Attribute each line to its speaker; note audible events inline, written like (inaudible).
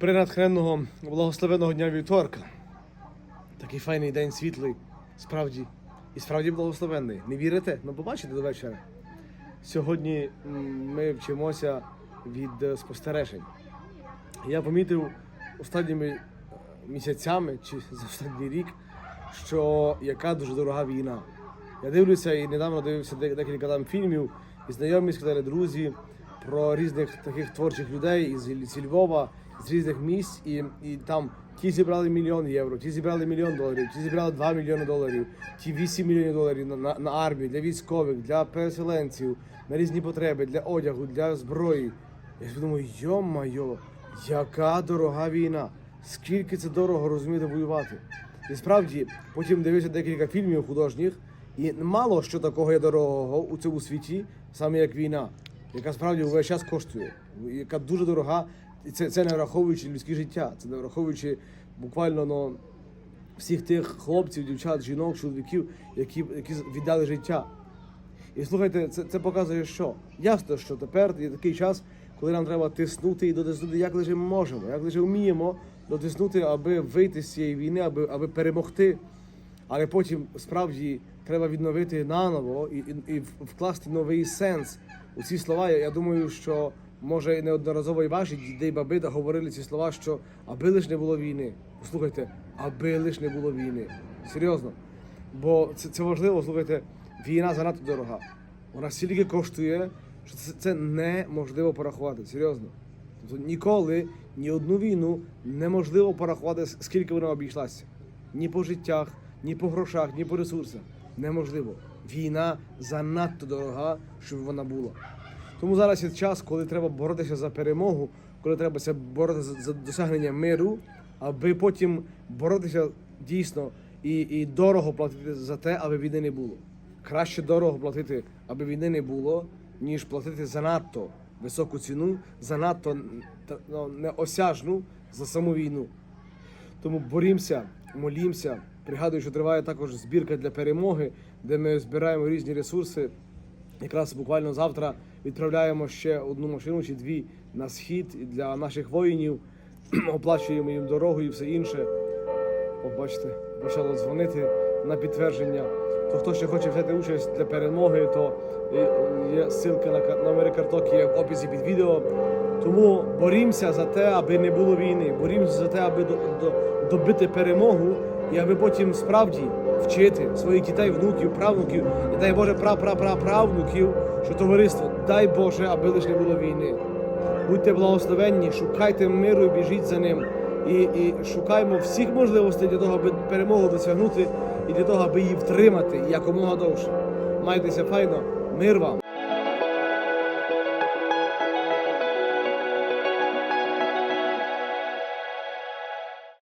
Speaker 1: Принатхненного благословеного дня вівторка. Такий файний день світлий, справді. І справді благословенний. Не вірите? Ну побачите до вечора. Сьогодні ми вчимося від е, спостережень. Я помітив останніми е, місяцями чи за останній рік, що яка дуже дорога війна. Я дивлюся і недавно дивився декілька там фільмів, і знайомі сказали друзі про різних таких творчих людей із, зі Львова, з різних місць, і, і там ті зібрали мільйон євро, ті зібрали мільйон доларів, ті зібрали 2 мільйони доларів, ті 8 мільйонів доларів на, на, на армію, для військових, для переселенців, на різні потреби, для одягу, для зброї. Я думаю, йо-майо, яка дорога війна! Скільки це дорого розуміти воювати. І справді, потім дивився декілька фільмів художніх, і мало що такого є дорогого у цьому світі, саме як війна, яка справді увесь час коштує, яка дуже дорога. І це, це не враховуючи людське життя, це не враховуючи буквально ну, всіх тих хлопців, дівчат, жінок, чоловіків, які, які віддали життя. І слухайте, це, це показує, що ясно, що тепер є такий час, коли нам треба тиснути і дотиснути, як лише можемо, як лише вміємо дотиснути, аби вийти з цієї війни, аби, аби перемогти. Але потім справді треба відновити наново і, і, і вкласти новий сенс у ці слова. Я, думаю, що може неодноразово і ваші діди і баби говорили ці слова, що аби лиш не було війни. Послухайте, аби лиш не було війни. Серйозно. Бо це, це важливо, слухайте, війна занадто дорога. Вона стільки коштує, що це, це неможливо порахувати. Серйозно. Тобто ніколи ні одну війну неможливо порахувати, скільки вона обійшлася. Ні по життях, ні по грошах, ні по ресурсах. Неможливо. Війна занадто дорога, щоб вона була. Тому зараз є час, коли треба боротися за перемогу, коли треба ся боротися за, досягнення миру, аби потім боротися дійсно і, і дорого платити за те, аби війни не було. Краще дорого платити, аби війни не було, ніж платити занадто високу ціну, занадто ну, неосяжну за саму війну. Тому борімося, молімося. Пригадую, що триває також збірка для перемоги, де ми збираємо різні ресурси. Якраз буквально завтра відправляємо ще одну машину чи дві на схід для наших воїнів, (clears throat) оплачуємо їм дорогу і все інше. Побачите, почало дзвонити на підтвердження. То хто ще хоче взяти участь для перемоги, то є ссылка на номери карток є в описі під відео. Тому борімося за те, аби не було війни. Борімося за те, аби до, до, добити перемогу і аби потім справді вчити своїх дітей, внуків, правнуків, і дай Боже, пра-пра-пра-правнуків, що товариство, дай Боже, аби лише не було війни. Будьте благословенні, шукайте миру і біжіть за ним. І, і шукаємо всіх можливостей для того, аби перемогу досягнути і для того, аби її втримати якомога довше. Майтеся файно, мир вам!